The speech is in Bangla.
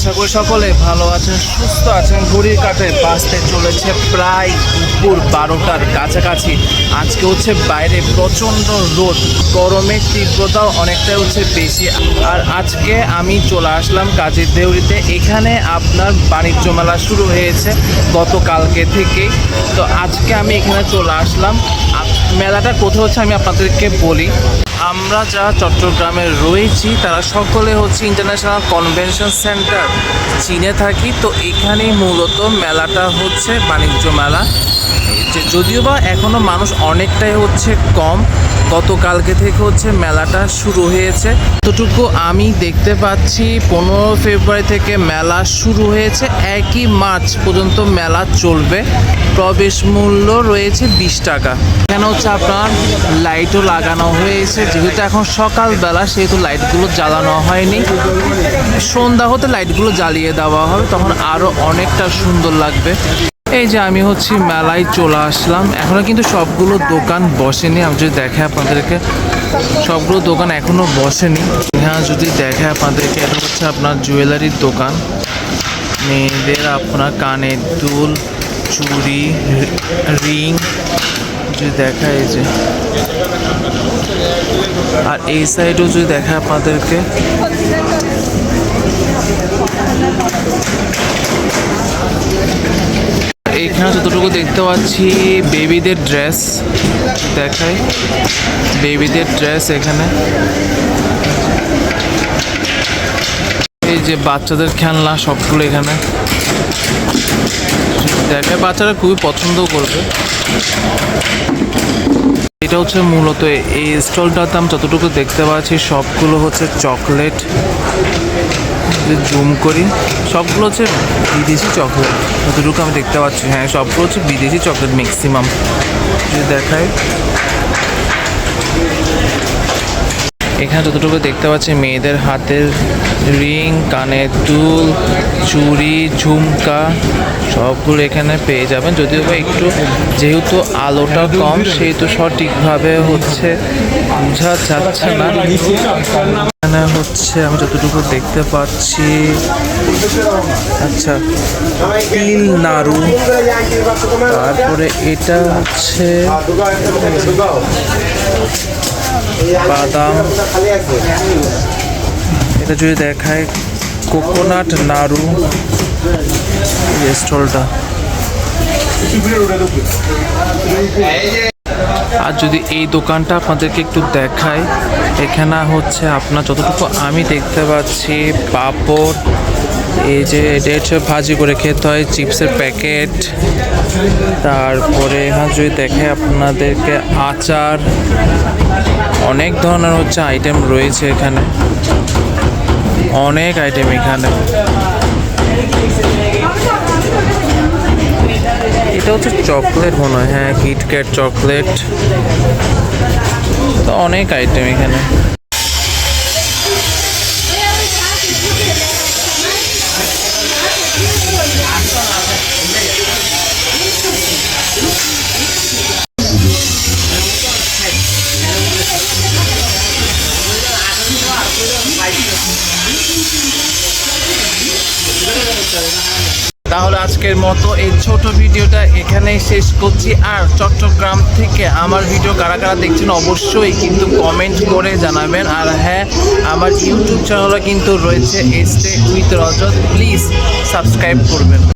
আশা করি সকলে ভালো আছেন, সুস্থ আছেন। ঘড়ির কাটে বাঁচতে চলেছে প্রায় দুপুর বারোটার কাছাকাছি। আজকে হচ্ছে বাইরে প্রচণ্ড রোদ গরমের তীব্রতাও অনেকটাই হচ্ছে বেশি। আর আজকে আমি চলে আসলাম কাজের দেউরিতে। এখানে আপনার বাণিজ্য মেলা শুরু হয়েছে গতকালকে থেকেই তো আজকে আমি এখানে চলে আসলাম। মেলাটা কোথায় হচ্ছে আমি আপনাদেরকে বলি। আমরা যারা চট্টগ্রামে রয়েছি, তারা সকলে হচ্ছে ইন্টারন্যাশনাল কনভেনশন সেন্টার চীনে থাকি, তো এখানে মূলত মেলাটা হচ্ছে বাণিজ্য মেলা। যদিও বা এখনও মানুষ অনেকটাই হচ্ছে কম, গতকালকে থেকে হচ্ছে মেলাটা শুরু হয়েছে। যতটুকু আমি দেখতে পাচ্ছি, পনেরো ফেব্রুয়ারি থেকে মেলা শুরু হয়েছে, একই মার্চ পর্যন্ত মেলা চলবে। প্রবেশ মূল্য রয়েছে বিশ টাকা। এখানে হচ্ছে আপনার লাইটও লাগানো হয়েছে, যেহেতু এখন সকালবেলা, সেহেতু লাইটগুলো জ্বালানো হয়নি। সন্ধ্যা হতে লাইটগুলো জ্বালিয়ে দেওয়া হবে, তখন আরও অনেকটা সুন্দর লাগবে। এই যে আমি হচ্ছে মেলায় চলে আসলাম। এখনও কিন্তু সবগুলো দোকান বসেনি। আমি যদি দেখে আপনাদেরকে, সবগুলো দোকান এখনও বসেনি। হ্যাঁ যদি দেখে আপনাদেরকে, এটা হচ্ছে আপনার জুয়েলারির দোকান। মেয়েদের আপনার কানের দুল, চুড়ি, রিং। যদি দেখা এই যে। আর এই সাইডেও যদি দেখা আপনাদেরকে এখানে যতটুকু দেখতে পাচ্ছি বেবিদের ড্রেস দেখাই। বেবিদের ড্রেস এখানে। এই যে বাচ্চাদের খেলনা সবগুলো এখানে। দেখায় বাচ্চারা খুবই পছন্দ করবে। এটা হচ্ছে মূলত এই স্টলটাতে আমি যতটুকু দেখতে পাচ্ছি, সবগুলো হচ্ছে চকলেট। যে জুম করি, সবগুলো হচ্ছে বিদেশি চকলেট। যতটুকু আমি দেখতে পাচ্ছি। হ্যাঁ সবগুলো হচ্ছে বিদেশি চকলেট ম্যাক্সিমাম যদি দেখায় এখানে যতটুকু দেখতে পাচ্ছি, মেয়েদের হাতের রিং, কানের দুল, চুড়ি, ঝুমকা সবগুলো এখানে পেয়ে যাবেন। যদিও বা একটু যেহেতু আলোটা কম, সেহেতু সঠিকভাবে হচ্ছে বোঝা যাচ্ছে না। এখানে হচ্ছে আমি যতটুকু দেখতে পাচ্ছি আচ্ছা তিল নাড়ু। তারপরে এটা হচ্ছে বাদাম। এটা যদি দেখায়, কোকোনাট নাড়ু। স্টলটা আর যদি এই দোকানটা আপনাদেরকে একটু দেখায় এখানে হচ্ছে আপনার যতটুকু আমি দেখতে পাচ্ছি, পাপড়, এই যে এটা ভাজি করে খেতে হয়, চিপসের প্যাকেট। তারপরে এখানে যদি দেখে আপনাদেরকে আচার, অনেক ধরনের হচ্ছে আইটেম রয়েছে এখানে। অনেক আইটেম এখানে। এটা হচ্ছে চকলেট মনে হয়। হ্যাঁ কিটক্যাট চকলেট। তো অনেক আইটেম এখানে। তাহলে আজকের মতো এই ছোট ভিডিওটা এখানেই শেষ করছি। আর চট্টগ্রাম থেকে আমার ভিডিও কারা কারা দেখছেন অবশ্যই কিন্তু কমেন্ট করে জানাবেন। আর হ্যাঁ আমার ইউটিউব চ্যানেলও কিন্তু রয়েছে stay with Rajat please subscribe করবেন।